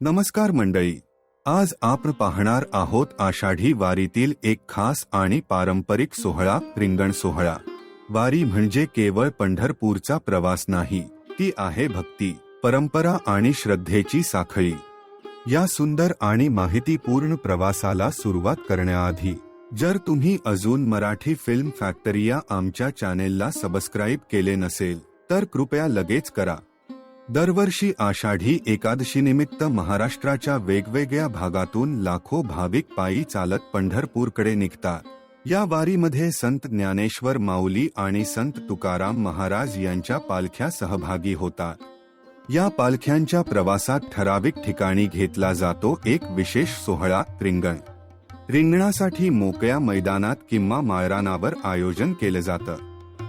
नमस्कार मंडळी. आज आपण पाहणार आहोत आषाढी वारीतील एक खास आणि पारंपरिक सोहळा रिंगण सोहळा. वारी म्हणजे केवळ पंढरपूरचा प्रवास नाही ती आहे भक्ती परंपरा आणि श्रद्धेची साखळी. या सुंदर आणि माहितीपूर्ण प्रवासाला सुरुवात करण्याआधी जर तुम्ही अजून मराठी फिल्म फॅक्टरी या आमच्या चॅनेलला सबस्क्राईब केले नसेल तर कृपया लगेच करा. दरवर्षी आषाढी एकादशीनिमित्त महाराष्ट्राच्या वेगवेगळ्या भागातून लाखो भाविक पायी चालत पंढरपूरकडे निघतात. या वारीमध्ये संत ज्ञानेश्वर माऊली आणि संत तुकाराम महाराज यांच्या पालख्या सहभागी होतात. या पालख्यांच्या प्रवासात ठराविक ठिकाणी घेतला जातो एक विशेष सोहळा रिंगण. रिंगणासाठी मोकळ्या मैदानात किंवा माळरानावर आयोजन केलं जातं.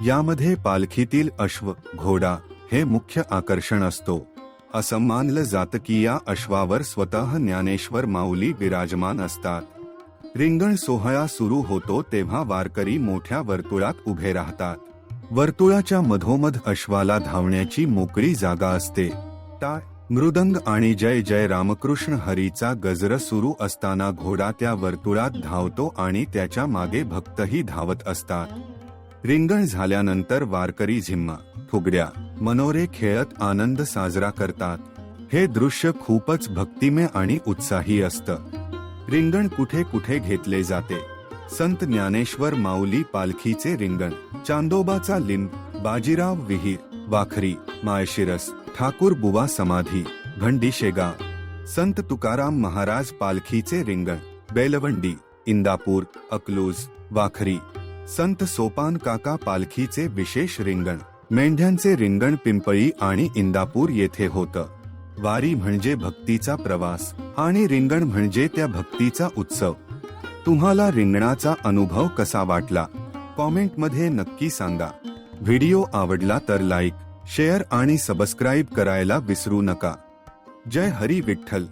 यामध्ये पालखीतील अश्व घोडा हे मुख्य आकर्षण असतो. असं मानलं जातं की या अश्वावर स्वतः ज्ञानेश्वर माऊली विराजमान असतात. रिंगण सोहळा सुरू होतो तेव्हा वारकरी मोठ्या वर्तुळात उभे राहतात. वर्तुळाच्या मधोमध अश्वाला धावण्याची मोकळी जागा असते. टाळ मृदंग आणि जय जय रामकृष्ण हरीचा गजर सुरू असताना घोडा त्या वर्तुळात धावतो आणि त्याच्यामागे भक्तही धावत असतात. रिंगण झाल्यानंतर वारकरी झिम्मा फुगड्या मनोरे खेळत आनंद साजरा करतात. हे दृश्य खूपच भक्तिमय आणि उत्साही असतं. रिंगण कुठे कुठे घेतले जाते. संत ज्ञानेश्वर माऊली पालखीचे रिंगण चांदोबाचा लिंब बाजीराव विहीर वाखरी माळशिरस ठाकूर बुवा समाधी घंडीशेगा संत तुकाराम महाराज पालखीचे रिंगण बेलवंडी इंदापूर अकलूज वाखरी संत सोपान काका पालखीचे विशेष रिंगण. मेंढ्यांचे रिंगण पिंपळी आणि इंदापूर येथे होतं. वारी म्हणजे भक्तीचा प्रवास आणि रिंगण म्हणजे त्या भक्तीचा उत्सव. तुम्हाला रिंगणाचा अनुभव कसा वाटला? कॉमेंटमध्ये नक्की सांगा. व्हिडिओ आवडला तर लाईक शेअर आणि सबस्क्राईब करायला विसरू नका. जय हरी विठ्ठल.